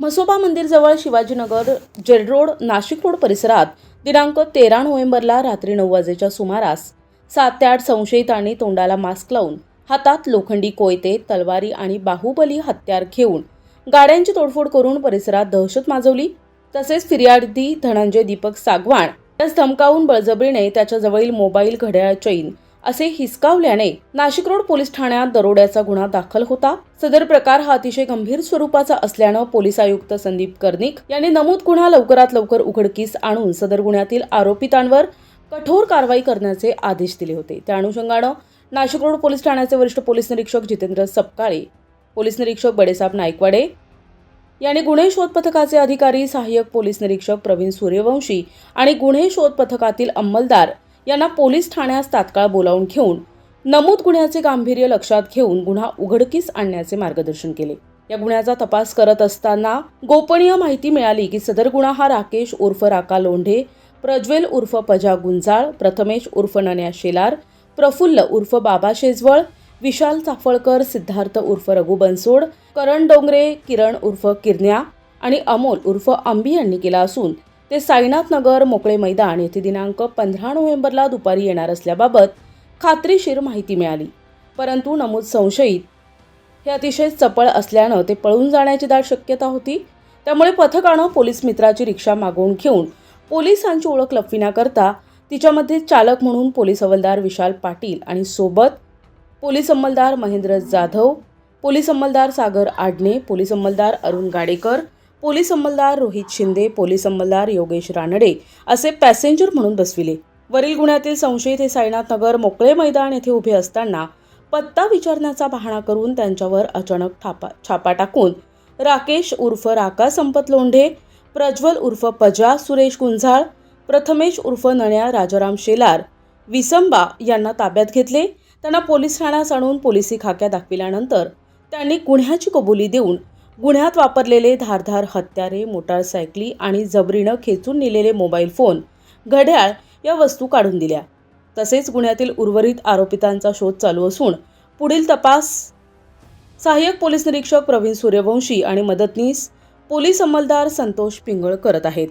Mhasoba मंदिरजवळ Shivajinagar jail road Nashik road परिसरात दिनांक तेरा नोव्हेंबरला रात्री नऊ वाजेच्या सुमारास सात ते आठ संशयितांनी तोंडाला मास्क लावून हातात लोखंडी कोयते तलवारी आणि बाहुबली हत्यार घेऊन गाड्यांची तोडफोड करून परिसरात दहशत माजवली. तसेच फिर्यादी धनंजय दीपक सागवाण यास धमकावून बळजबरीने त्याच्याजवळील मोबाईल घड्याळ चैन असे हिसकावल्याने नाशिक रोड पोलीस ठाण्यात दरोड्याचा गुन्हा दाखल होता. सदर प्रकार हा अतिशय गंभीर स्वरूपाचा असल्यानं पोलीस आयुक्त संदीप कर्णिक यांनी नमूद गुन्हा लवकरात लवकर उघडकीस आणून सदर गुन्ह्यातील आरोपितांवर कठोर कारवाई करण्याचे आदेश दिले होते. त्या अनुषंगानं नाशिक रोड पोलीस ठाण्याचे वरिष्ठ पोलीस निरीक्षक जितेंद्र सपकाळे पोलीस निरीक्षक बडेसाब नायकवाडे यांनी गुन्हे शोध पथकाचे अधिकारी सहाय्यक पोलीस निरीक्षक प्रवीण सूर्यवंशी आणि गुन्हे शोध पथकातील अंमलदार यांना पोलीस ठाण्यास तात्काळ बोलावून घेऊन नमूद गुन्ह्याचे गांभीर्य लक्षात घेऊन गुन्हा उघडकीस आणण्याचे मार्गदर्शन केले. या गुन्ह्याचा तपास करत असताना गोपनीय माहिती मिळाली की सदर गुन्हा हा राकेश उर्फ राका लोंढे प्रज्वेल उर्फ पजा गुंजाळ प्रथमेश उर्फ नन्या शेलार प्रफुल्ल उर्फ बाबा शेजवळ विशाल चाफळकर सिद्धार्थ उर्फ रघु बनसोड करण डोंगरे किरण उर्फ किरण्या आणि अमोल उर्फ अंबी यांनी केला असून ते साईनाथ नगर मोकळे मैदान येथे दिनांक पंधरा नोव्हेंबरला दुपारी येणार असल्याबाबत खात्रीशीर माहिती मिळाली. परंतु नमूद संशयित हे अतिशय चपळ असल्यानं ते पळून जाण्याची दाट शक्यता होती. त्यामुळे पथकानं पोलीस मित्राची रिक्षा मागवून घेऊन पोलिसांची ओळख लपविण्याकरता तिच्यामध्ये चालक म्हणून पोलीस हवालदार विशाल पाटील आणि सोबत पोलीस अंमलदार महेंद्र जाधव पोलीस अंमलदार सागर आडणे पोलीस अंमलदार अरुण गाडेकर पोलीस अंमलदार रोहित शिंदे पोलीस अंमलदार योगेश रानडे असे पॅसेंजर म्हणून बसविले. वरील गुन्ह्यातील संशयित हे साईनाथ नगर मोकळे मैदान येथे उभे असताना पत्ता विचारण्याचा बहाणा करून त्यांच्यावर अचानक थापा छापा टाकून राकेश उर्फ राका संपत लोंढे प्रज्वल उर्फ पजा सुरेश गुंजाळ प्रथमेश उर्फ नण्या राजाराम शेलार विसंबा यांना ताब्यात घेतले. त्यांना पोलीस ठाण्यास आणून पोलिसी खाक्या दाखविल्यानंतर त्यांनी गुन्ह्याची कबुली देऊन गुन्ह्यात वापरलेले धारधार हत्यारे मोटारसायकली आणि जबरीनं खेचून नेलेले मोबाईल फोन घड्याळ या वस्तू काढून दिल्या. तसेच गुन्ह्यातील उर्वरित आरोपितांचा शोध चालू असून पुढील तपास सहाय्यक पोलीस निरीक्षक प्रवीण सूर्यवंशी आणि मदतनीस पोलीस अंमलदार संतोष पिंगळ करत आहेत.